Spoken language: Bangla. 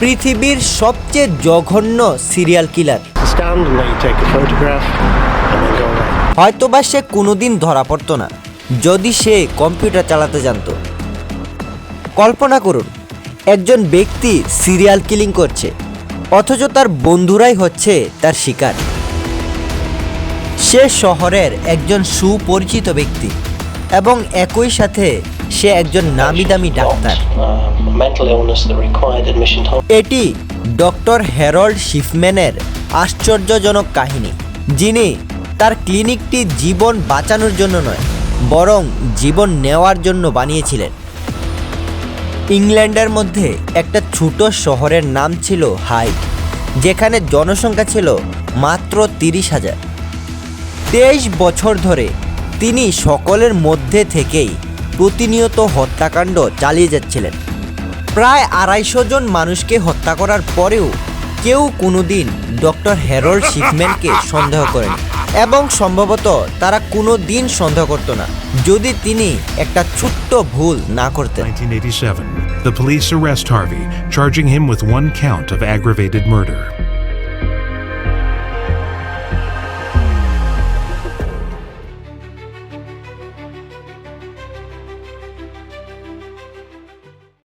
পৃথিবীর সবচেয়ে জঘন্য সিরিয়াল কিলার away. হয়তোবা সে কোনোদিন ধরা পড়তো না, যদি সে কম্পিউটার চালাতে জানতো কল্পনা করুন, একজন ব্যক্তি সিরিয়াল কিলিং করছে, অথচ তার বন্ধুরাই হচ্ছে তার শিকার সে শহরের একজন সুপরিচিত ব্যক্তি এবং একই সাথে সে একজন নামি দামি ডাক্তার এটি ডক্টর হ্যারল্ড শিফম্যানের আশ্চর্যজনক কাহিনী যিনি তার ক্লিনিকটি জীবন বাঁচানোর জন্য নয় বরং জীবন নেওয়ার জন্য বানিয়েছিলেন। ইংল্যান্ডের মধ্যে একটা ছোট শহরের নাম ছিল হাইট যেখানে জনসংখ্যা ছিল মাত্র তিরিশ হাজার। তেইশ বছর ধরে তিনি সকলের মধ্যে থেকেই প্রতিনিয়ত হত্যাকাণ্ড চালিয়ে যাচ্ছিলেন প্রায় আড়াইশো জন মানুষকে হত্যা করার পরেও কেউ কোনোদিন ডক্টর হ্যারল্ড শিফম্যানকে সন্দেহ করেন এবং সম্ভবত তারা কোনো দিন সন্দেহ করতো না যদি তিনি একটা ছোট্ট ভুল না করতেন 1987, the police arrest Harvey, charging him with one count of aggravated murder.